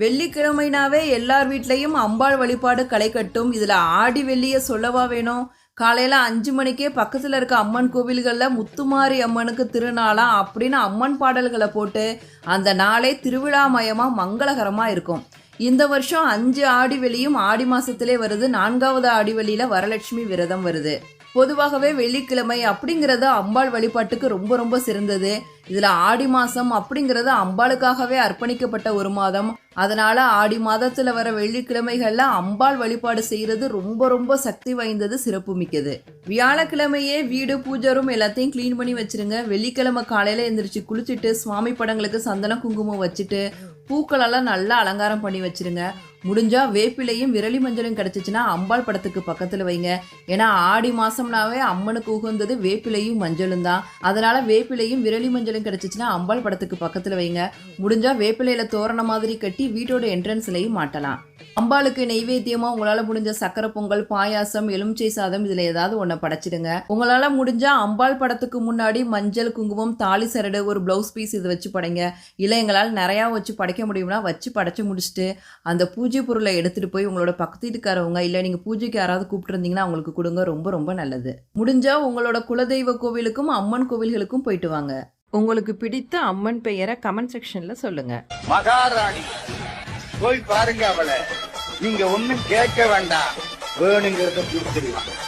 வெள்ளிக்கிழமைனாவே எல்லார் வீட்லேயும் அம்பாள் வழிபாடு களை கட்டும். இதில் ஆடி வெள்ளியை சொல்லவா வேணும்? காலையில் அஞ்சு மணிக்கே பக்கத்தில் இருக்க அம்மன் கோவில்களில் முத்துமாரி அம்மனுக்கு திருநாளாம் அப்படின்னு அம்மன் பாடல்களை போட்டு அந்த நாளே திருவிழாமயமாக மங்களகரமாக இருக்கும். இந்த வருஷம் அஞ்சு ஆடி வெளியும் ஆடி மாதத்திலே வருது. நான்காவது ஆடி வெளியில் வரலட்சுமி விரதம் வருது. பொதுவாகவே வெள்ளிக்கிழமை அப்படிங்கிறது அம்பாள் வழிபாட்டுக்கு ரொம்ப ரொம்ப சிறந்தது. இதில் ஆடி மாதம் அப்படிங்கிறது அம்பாளுக்காகவே அர்ப்பணிக்கப்பட்ட ஒரு மாதம். அதனால் ஆடி மாதத்தில் வர வெள்ளிக்கிழமைகளில் அம்பாள் வழிபாடு செய்கிறது ரொம்ப ரொம்ப சக்தி வாய்ந்தது சிறப்பு மிக்கது. வியாழக்கிழமையே வீடு பூஜரும் எல்லாத்தையும் க்ளீன் பண்ணி வச்சிருங்க. வெள்ளிக்கிழமை காலையில் எந்திரிச்சு குளிச்சுட்டு சுவாமி படங்களுக்கு சந்தன குங்குமம் வச்சுட்டு பூக்களெல்லாம் நல்லா அலங்காரம் பண்ணி வச்சுருங்க. முடிஞ்சால் வேப்பிலையும் விரலி மஞ்சளும் கிடச்சிச்சின்னா அம்பாள் படத்துக்கு பக்கத்தில் வைங்க. ஏன்னா ஆடி மாதம்னாவே அம்மனுக்கு உகந்தது வேப்பிலையும் மஞ்சளும் தான். அதனால் வேப்பிலையும் விரலி மஞ்சளும் கிடச்சிச்சின்னா அம்பாள் படத்துக்கு பக்கத்தில் வைங்க. முடிஞ்சால் வேப்பிலையில் தோரண மாதிரி கட்டி வீட்டோட என்ட்ரன்ஸ்லையும் மாட்டலாம். அம்பாளுக்கு நெய்வேத்தியமா உங்களால முடிஞ்ச சக்கரை பொங்கல் பாயாசம் எலுமிச்சை சாதம் இதுல ஏதாவது ஒன்றை படைச்சிடுங்க. உங்களால முடிஞ்சா அம்பாள் படத்துக்கு முன்னாடி மஞ்சள் குங்குமம் தாலி சரடு ஒரு பிளவுஸ் பீஸ் இது வச்சு படைங்க. இல்லை எங்களால் நிறையா வச்சு படைக்க முடியும்னா வச்சு படைச்சு முடிச்சுட்டு அந்த பூஜை பொருளை எடுத்துட்டு போய் உங்களோட பக்கத்து வீட்டுக்காரவங்க இல்லை நீங்க பூஜைக்கு யாராவது கூப்பிட்டுருந்தீங்கன்னா அவங்களுக்கு கொடுங்க. ரொம்ப ரொம்ப நல்லது. முடிஞ்சா உங்களோட குலதெய்வ கோவிலுக்கும் அம்மன் கோவில்களுக்கும் போயிட்டு வாங்க. உங்களுக்கு பிடித்த அம்மன் பெயரை கமெண்ட் செக்ஷன்ல சொல்லுங்க. மகாராணி போய் பாருங்க அவளை. நீங்க ஒண்ணும் கேட்க வேண்டாம். வேணுங்கிறத கொடுத்துருவாங்க